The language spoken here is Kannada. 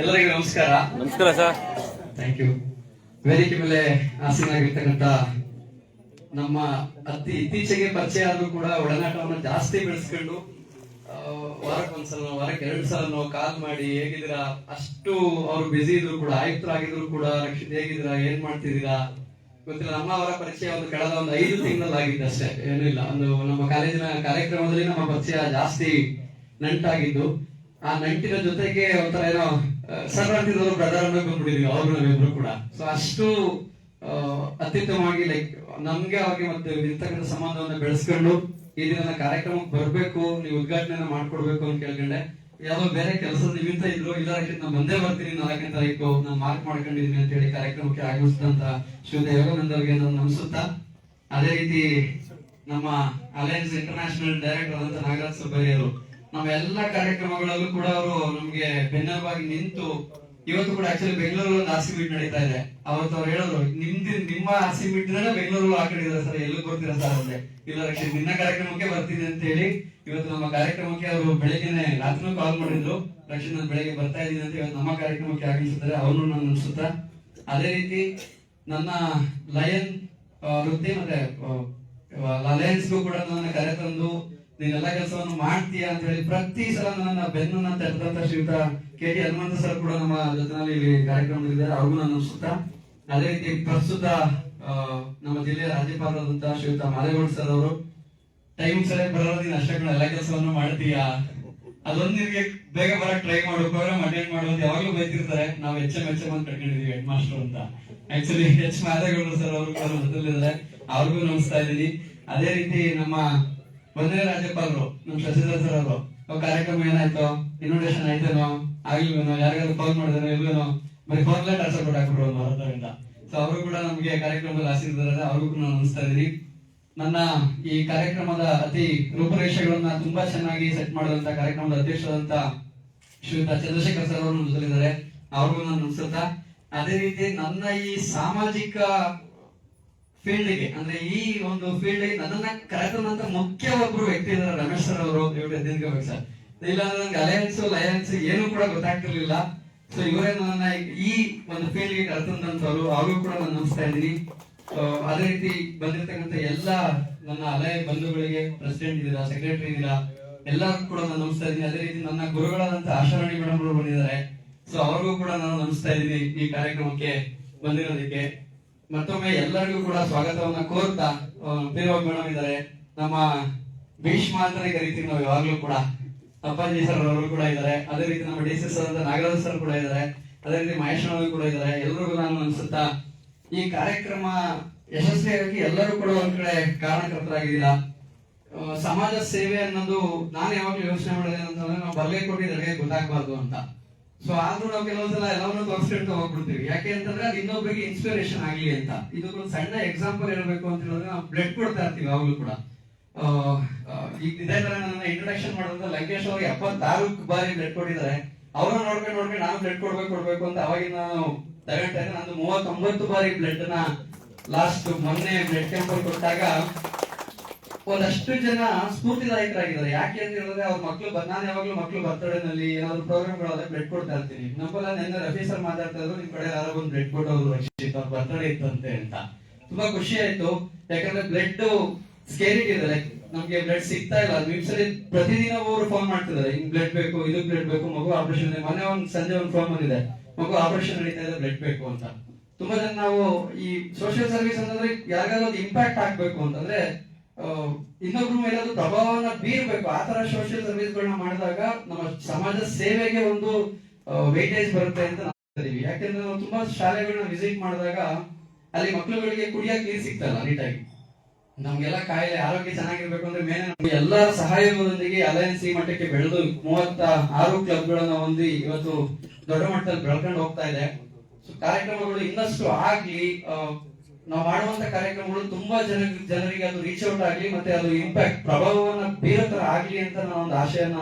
ಎಲ್ಲರಿಗೂ ನಮಸ್ಕಾರ. ನಮಸ್ಕಾರ ಸರ್. ಥ್ಯಾಂಕ್ ಯು ವೇದಿಕೆ ಮೇಲೆ ಆಸೀನಾಗಿರ್ತಕ್ಕಂಥ ನಮ್ಮ ಅತಿ ಇತ್ತೀಚೆಗೆ ಪರಿಚಯ ಆದ್ರೂ ಕೂಡ ಒಡನಾಟವನ್ನು ಜಾಸ್ತಿ ಬೆಳೆಸ್ಕೊಂಡು ವಾರಕ್ಕೆ ವಾರಕ್ಕೊಂದ್ಸಲ ವಾರಕ್ಕೆ ಎರಡು ಸಲ ಕಾಲ್ ಮಾಡಿ ಹೇಗಿದ್ದೀರಾ ಅಷ್ಟು ಅವ್ರು ಬಿಸಿ ಇದ್ರು ಕೂಡ ಆಯುಕ್ತರಾಗಿದ್ರು ಕೂಡ ರಕ್ಷಿತ್ ಹೇಗಿದ್ದೀರಾ ಏನ್ ಮಾಡ್ತಿದ್ದೀರಾ? ಗೊತ್ತಿಲ್ಲ ನಮ್ಮ ಅವರ ಪರಿಚಯ ಒಂದು ಕಳೆದ ಒಂದು ಐದು ತಿಂಗಳಲ್ಲಿ ಆಗಿದ್ದು ಅಷ್ಟೇ ಏನೂ ಇಲ್ಲ. ಒಂದು ನಮ್ಮ ಕಾಲೇಜಿನ ಕಾರ್ಯಕ್ರಮದಲ್ಲಿ ನಮ್ಮ ಪರಿಚಯ ಜಾಸ್ತಿ ನಂಟಾಗಿದ್ದು. ಆ ನೈಟಿನ ಜೊತೆಗೆ ಒಂಥರ ಏನೋ ಸರ್ ಅಂತಿದ್ರು ಬ್ರದರ್ ಅನ್ನೋ ಬಂದ್ಬಿಟ್ಟಿದ್ವಿ, ಅವ್ರು ನಾವಿಬ್ರು ಕೂಡ. ಸೊ ಅಷ್ಟು ಅತ್ಯುತ್ತಮವಾಗಿ ಲೈಕ್ ನಮ್ಗೆ ಅವ್ರಿಗೆ ಮತ್ತೆ ಇರ್ತಕ್ಕಂಥ ಸಂಬಂಧವನ್ನ ಬೆಳೆಸ್ಕೊಂಡು ಈ ದಿನ ಕಾರ್ಯಕ್ರಮಕ್ಕೆ ಬರ್ಬೇಕು, ನೀವು ಉದ್ಘಾಟನೆ ಮಾಡ್ಕೊಡ್ಬೇಕು ಅಂತ ಕೇಳ್ಕೊಂಡೆ. ಯಾವ್ದೋ ಬೇರೆ ಕೆಲಸದ ನಿಮಿತ್ತ ಇದ್ರು ಇಲ್ಲ ರಕ್ಷಿತ್ ನಾನು ಬಂದೇ ಬರ್ತೀನಿ, ನಾಲ್ಕನೇ ತಾರೀಕು ನಾನು ಮಾರ್ಕ್ ಮಾಡ್ಕೊಂಡಿದೀನಿ ಅಂತ ಹೇಳಿ ಕಾರ್ಯಕ್ರಮಕ್ಕೆ ಆಗಮಿಸಿದಂತ ಶ್ರೀಯುತ ಯೋಗಾನಂದವ್ರಿಗೆ ನಾನು ನಮಿಸುತ್ತಾ. ಅದೇ ರೀತಿ ನಮ್ಮ ಅಲಯನ್ಸ್ ಇಂಟರ್ನ್ಯಾಷನಲ್ ಡೈರೆಕ್ಟರ್ ಅಂತ ನಾಗರಾಜ್ ಸುಬ್ಬಯ್ಯರು ನಮ್ಮ ಎಲ್ಲಾ ಕಾರ್ಯಕ್ರಮಗಳಲ್ಲೂ ಕೂಡ ಅವರು ನಮ್ಗೆ ಬೆನ್ನೆಲುಬಾಗಿ ನಿಂತು ಇವತ್ತು ಕೂಡ ಆಕ್ಚುಲಿ ಬೆಂಗಳೂರಲ್ಲಿ ಒಂದು ಆರ್ಸಿ ಮೀಟ್ ನಡೀತಾ ಇದೆ. ಅವತ್ತು ಅವ್ರು ಹೇಳಿದ್ರು, ನಿಮ್ದು, ನಿಮ್ಮ ಆರ್ಸಿ ಮೀಟ್ ಬೆಂಗಳೂರಲ್ಲಿ ಹಾಕೊಂಡಿದ್ದಾರೆ ಸರ್ ಎಲ್ಲೂ ಬರ್ತೀರಾ ಸರ್? ಅಂದ್ರೆ ಇಲ್ಲ ರಕ್ಷಿತ್ ನಿನ್ನ ಕಾರ್ಯಕ್ರಮಕ್ಕೆ ಬರ್ತೀನಿ ಅಂತ ಹೇಳಿ ಇವತ್ತು ನಮ್ಮ ಕಾರ್ಯಕ್ರಮಕ್ಕೆ ಅವರು ಬೆಳಗ್ಗೆನೆ ರಾತ್ರಿ ಕಾಲ್ ಮಾಡಿದ್ರು. ರಕ್ಷಿತ್ ನಾನು ಬೆಳಗ್ಗೆ ಬರ್ತಾ ಇದ್ದೀನಿ ಅಂತ ಇವತ್ತು ನಮ್ಮ ಕಾರ್ಯಕ್ರಮಕ್ಕೆ ಆಗಮಿಸುತ್ತಾರೆ. ಅವನು ನಾನು ಅನ್ಸುತ್ತಾ? ಅದೇ ರೀತಿ ನನ್ನ ಲಯನ್ ವೃತ್ತಿ, ಮತ್ತೆ ಲಯನ್ಸ್ಗೂ ಕೂಡ ನನ್ನ ಕರೆ ತಂದು ನೀನೆಲ್ಲ ಕೆಲಸವನ್ನು ಮಾಡ್ತೀಯ ಅಂತ ಹೇಳಿ ಪ್ರತಿ ಸಲ ನನ್ನ ಬೆನ್ನನ್ನ ತಟ್ಟದಂತ ಶ್ರೀಯುತ ಕೆ ಟಿ ಹನುಮಂತ ಸರ್ ಕೂಡ ನಮ್ಮ ಜೊತೆನಲ್ಲಿ ಇಲ್ಲಿ ಕಾರ್ಯಕ್ರಮದಲ್ಲಿದ್ದಾರೆ ಅವ್ರಿಗೂ ನಾನು ಸುತ್ತ ಅದೇ ರೀತಿ ಪ್ರಸ್ತುತ ನಮ್ಮ ಜಿಲ್ಲೆಯ ರಾಜ್ಯಪಾಲರಾದಂತಹ ಶ್ರೀಯುತ ಮಾದೇಗೌಡ ಸರ್ ಅವರು ಟೈಮ್ ಸರಿಯಾಗಿ ಬರೋದು ನೀನು ಅಷ್ಟೇ ಎಲ್ಲ ಕೆಲಸವನ್ನು ಮಾಡ್ತೀಯಾ? ಅದೊಂದು ನಿಮಗೆ ಬೇಗ ಬರಕ್ ಟ್ರೈ ಮಾಡು ಪ್ರೋಗ್ರಾಮ್ ಅಟೆಂಡ್ ಮಾಡು ಅಂತ ಯಾವಾಗ್ಲೂ ಬೈತಿರ್ತಾರೆ. ನಾವು ಎಚ್ ಎಂ ಎಚ್ ಎಂ ಅಂತ ಕಟ್ಕೊಂಡಿದೀವಿ ಹೆಡ್ ಮಾಸ್ಟರ್ ಅಂತ. ಆಕ್ಚುಲಿ ಎಚ್ ಮಾದೇಗೌಡ ಸರ್ ಅವರು ಕೂಡ ಅವ್ರಿಗೂ ನಮಸ್ತಾ ಇದ್ದೀನಿ. ಅದೇ ರೀತಿ ನಮ್ಮ ಒಂದನೇ ರಾಜ್ಯಪಾಲರು, ನಮ್ಮ ಶಶಿಧರ್ ಸರ್ ಅವರು ಕಾರ್ಯಕ್ರಮ ಏನಾಯ್ತು ಇನ್ವಿಟೇಷನ್ ಆಯ್ತೇನೋ, ಆಗಿಲ್ವೇನೋ, ಯಾರಿಗಾದ್ರು ಕಾಲ್ ಮಾಡಿದೇನೋ ಇಲ್ವೇನೋ, ಬರೀ ಫೋನ್ ಲೆಟ್ ಆನ್ಸರ್ ಕೊಟ್ಟಾಕ್ಬಿಟ್ರು ಒಂದು ಭಾರತದಿಂದ. ಸೊ ಅವರು ಕೂಡ ನಮಗೆ ಕಾರ್ಯಕ್ರಮದಲ್ಲಿ ಆಸೀರ್ತಾರೆ ಅವ್ರಿಗೂ ನಾನು ಅನಿಸ್ತಾ ಇದೀನಿ ನನ್ನ ಈ ಕಾರ್ಯಕ್ರಮದ ಅತಿ ರೂಪರೇಷೆಗಳನ್ನ ತುಂಬಾ ಚೆನ್ನಾಗಿ ಸೆಟ್ ಮಾಡಿದಂತ ಕಾರ್ಯಕ್ರಮದ ಅಧ್ಯಕ್ಷರಾದಂತ ಶ್ರೀಯುತ ಚಂದ್ರಶೇಖರ್ ಸರ್ ಅವರು ಅವ್ರಿಗೂ ನಾನು ಅನ್ಸುತ್ತಾ ಅದೇ ರೀತಿ ನನ್ನ ಈ ಸಾಮಾಜಿಕ ಫೀಲ್ಡ್ಗೆ ಅಂದ್ರೆ ಈ ಒಂದು ಫೀಲ್ಡ್ ನನ್ನನ್ನ ಕರೆತಂತ ಮುಖ್ಯ ಒಬ್ರು ವ್ಯಕ್ತಿ ಇದ್ದಾರೆ ರಮೇಶ್ ಸರ್ ಅವರು ಇವ್ರು ಎದ್ದಿನ್ಕೋಬೇಕು ಸರ್. ಇಲ್ಲ ನನ್ಗೆ ನಂಗೆ ಅಲಯನ್ಸ್ ಲಯನ್ಸ್ ಏನು ಕೂಡ ಗೊತ್ತಾಗ್ತಿರ್ಲಿಲ್ಲ. ಸೊ ಇವರೇ ನನ್ನ ಈ ಒಂದು ಫೀಲ್ಡ್ಗೆ ಕರೆತಂದಂತವ್ರು ಅವ್ರಿಗೂ ಕೂಡ ನಾನು ನಮಸ್ತಾ ಇದ್ದೀನಿ. ಅದೇ ರೀತಿ ಬಂದಿರತಕ್ಕಂತ ಎಲ್ಲ ನನ್ನ ಅಲಯ ಬಂಧುಗಳಿಗೆ ಪ್ರೆಸಿಡೆಂಟ್ ಇದ್ದೀರಾ ಸೆಕ್ರೆಟರಿ ಇದ್ದೀರಾ ಎಲ್ಲರೂ ಕೂಡ ನಾನು ನಮಸ್ತಾ ಇದ್ದೀನಿ. ಅದೇ ರೀತಿ ನನ್ನ ಗುರುಗಳಾದಂತ ಆಶಾರಾಣಿ ಮೇಡಮ್ ಅವರು ಬಂದಿದ್ದಾರೆ. ಸೊ ಅವ್ರಿಗೂ ಕೂಡ ನಾನು ನಮಸ್ತಾ ಇದ್ದೀನಿ ಈ ಕಾರ್ಯಕ್ರಮಕ್ಕೆ ಬಂದಿರೋದಕ್ಕೆ. ಮತ್ತೊಮ್ಮೆ ಎಲ್ಲರಿಗೂ ಕೂಡ ಸ್ವಾಗತವನ್ನ ಕೋರ್ತಾ ಉಪಯೋಗ ಮೇಡಮ್ ಇದ್ದಾರೆ. ನಮ್ಮ ಭೀಷ್ಮ ಅಂತಾನೆ ಕರಿತೀವಿ ನಾವು ಯಾವಾಗ್ಲೂ ಕೂಡ ಅಪ್ಪಾಜಿ ಸರ್ ಅವರು ಕೂಡ ಇದ್ದಾರೆ. ಅದೇ ರೀತಿ ನಮ್ಮ ಡಿ ಸಿ ಸರ್ ಅಂತ ನಾಗರಾಜ್ ಸರ್ ಕೂಡ ಇದ್ದಾರೆ. ಅದೇ ರೀತಿ ಮಹೇಶ್ ಅವರು ಕೂಡ ಇದ್ದಾರೆ. ಎಲ್ರಿಗೂ ನಾನು ಅನ್ಸುತ್ತಾ, ಈ ಕಾರ್ಯಕ್ರಮ ಯಶಸ್ವಿಯಾಗಿ ಎಲ್ಲರೂ ಕೂಡ ಒಂದ್ ಕಡೆ ಕಾರಣಕರ್ತರಾಗಿದ್ದಿಲ್ಲ ಸಮಾಜ ಸೇವೆ ಅನ್ನೋದು ನಾನು ಯಾವಾಗ್ಲೂ ಯೋಚನೆ ಮಾಡಿದೆ ಅಂತಂದ್ರೆ ನಾವು ಬರ್ಲೇ ಕೊಟ್ಟಿದ್ರೆ ಗೊತ್ತಾಗಬಾರ್ದು ಅಂತ. ಸೊ ಆದ್ರೂ ನಾವು ಕೆಲವೊಂದ್ಸಲ ಎಲ್ಲವನ್ನೂ ತೋರಿಸ್ಕೊಂಡು ಹೋಗ್ಬಿಡ್ತೀವಿ ಯಾಕೆ ಅಂತಂದ್ರೆ ಅದು ಇನ್ನೊಬ್ಬರಿಗೆ ಇನ್ಸ್ಪಿರೇಷನ್ ಆಗ್ಲಿ ಅಂತ. ಇದಕ್ಕೊಂದು ಸಣ್ಣ ಎಕ್ಸಾಂಪಲ್ ಇರಬೇಕು ಅಂತ ಹೇಳಿದ್ರೆ ನಾವು ಬ್ಲಡ್ ಕೊಡ್ತಾ ಇರ್ತೀವಿ ಅವಾಗಲೂ ಕೂಡ. ಈಗ ಇದೇ ತರ ನನ್ನ ಇಂಟ್ರೊಡಕ್ಷನ್ ಮಾಡಿದ್ರೆ ಲಂಕೇಶ್ ಅವ್ರಿಗೆ ಎಪ್ಪತ್ತಾರು ಬಾರಿ ಬ್ಲಡ್ ಕೊಟ್ಟಿದ್ದಾರೆ. ಅವ್ರನ್ನ ನೋಡ್ಕೊಂಡು ನೋಡ್ಕೊಂಡು ನಾನು ಬ್ಲಡ್ ಕೊಡ್ಬೇಕು ಕೊಡ್ಬೇಕು ಅಂತ ಅವಾಗಿನ ನಾನು ತಗೊಂಡ್ರೆ ನಂದು ಮೂವತ್ತೊಂಬತ್ತು ಬಾರಿ ಬ್ಲಡ್ನ ಲಾಸ್ಟ್ ಮೊನ್ನೆ ಬ್ಲಡ್ ಕ್ಯಾಂಪ್ ಕೊಟ್ಟಾಗ ಒಂದಷ್ಟು ಜನ ಸ್ಫೂರ್ತಿದಾಯಕರಾಗಿದ್ದಾರೆ. ಯಾಕೆ ಅಂತ ಹೇಳಿದ್ರೆ ಅವ್ರ ಮಕ್ಳು ನಾನು ಯಾವಾಗ್ಲೂ ಮಕ್ಳು ಬರ್ತಡೇನಲ್ಲಿ ಏನಾದ್ರು ಪ್ರೋಗ್ರಾಮ್ಗಳಾದ್ರೆ ಬ್ಲಡ್ ಕೊಡ್ತಾ ಇರ್ತೀನಿ. ನಮ್ಮಲ್ಲ ನಿನ್ನೆ ರಫಿ ಸರ್ ಮಾತಾಡ್ತಾ ಇದ್ರು, ನಿಮ್ ಕಡೆ ಯಾರೋ ಒಂದು ಕೊಟ್ಟು ಅವ್ರು ರಕ್ಷಿತ್ ಅವ್ರ ಬರ್ತಡೇ ಇತ್ತಂತೆ ಅಂತ. ತುಂಬಾ ಖುಷಿ ಆಯ್ತು. ಯಾಕಂದ್ರೆ ಬ್ಲಡ್ ಸ್ಕೇರಿಟ್ ಇದೆ. ಲೈಕ್ ನಮ್ಗೆ ಬ್ಲಡ್ ಸಿಗ್ತಾ ಇಲ್ಲ. ನಿಮ್ಸಲ್ಲಿ ಪ್ರತಿದಿನ ಅವರು ಫೋನ್ ಮಾಡ್ತಿದ್ದಾರೆ. ಹಿಂಗ್ ಬ್ಲಡ್ ಬೇಕು ಇದು ಬ್ಲಡ್ ಬೇಕು, ಮಗು ಆಪರೇಷನ್ ಇದೆ. ಮೊನ್ನೆ ಒಂದ್ ಸಂಜೆ ಒಂದು ಫೋನ್ ಬಂದಿದೆ. ಮಗು ಆಪರೇಷನ್ ನಡೀತಾ ಇದೆ ಬ್ಲಡ್ ಬೇಕು ಅಂತ. ತುಂಬಾ ಜನ ನಾವು ಈ ಸೋಷಿಯಲ್ ಸರ್ವಿಸ್ ಅಂತಂದ್ರೆ ಯಾರಿಗಾದ್ರೂ ಇಂಪ್ಯಾಕ್ಟ್ ಆಗ್ಬೇಕು ಅಂತಂದ್ರೆ ಇನ್ನೊಬ್ರ ಮೇಲೆ ಅದು ಪ್ರಭಾವವನ್ನ ಬೀರ್ಬೇಕು. ಆ ತರ ಸೋಷಿಯಲ್ ಸರ್ವಿಸ್ಗಳನ್ನ ಮಾಡಿದಾಗ ನಮ್ಮ ಸಮಾಜ ಸೇವೆಗೆ ಒಂದು ವೇಟೇಜ್ ಬರುತ್ತೆ ಅಂತ ನಾವು. ಯಾಕೆಂದ್ರೆ ನಾವು ತುಂಬಾ ಶಾಲೆಗಳನ್ನ ವಿಸಿಟ್ ಮಾಡಿದಾಗ ಅಲ್ಲಿ ಮಕ್ಕಳುಗಳಿಗೆ ಕುಡಿಯಕ್ಕೆ ನೀರು ಸಿಗ್ತಲ್ಲ ನೀಟಾಗಿ ನಮ್ಗೆಲ್ಲ ಕಾಯಿಲೆ, ಆರೋಗ್ಯ ಚೆನ್ನಾಗಿರ್ಬೇಕು ಅಂದ್ರೆ ಮೇಲೆ ನಮ್ಗೆ ಸಹಾಯದೊಂದಿಗೆ ಸಹಯೋಗದೊಂದಿಗೆ ಅಲಯನ್ಸ್ ಈ ಮಟ್ಟಕ್ಕೆ ಬೆಳೆದು ಮೂವತ್ತ ಆರು ಕ್ಲಬ್ಗಳನ್ನ ಹೊಂದಿ ಇವತ್ತು ದೊಡ್ಡ ಮಟ್ಟದಲ್ಲಿ ಬೆಳ್ಕೊಂಡು ಹೋಗ್ತಾ ಇದೆ. ಕಾರ್ಯಕ್ರಮಗಳು ಇನ್ನಷ್ಟು ಆಗ್ಲಿ ನಾವು ಮಾಡುವಂತ ಕಾರ್ಯಕ್ರಮಗಳು ತುಂಬಾ ಜನ ಜನರಿಗೆ ಅದು ರೀಚ್ ಔಟ್ ಆಗ್ಲಿ, ಮತ್ತೆ ಅದು ಇಂಪ್ಯಾಕ್ಟ್ ಪ್ರಭಾವವನ್ನ ಬೀರೋ ತರ ಆಗ್ಲಿ ಅಂತ ಒಂದು ಆಶಯನ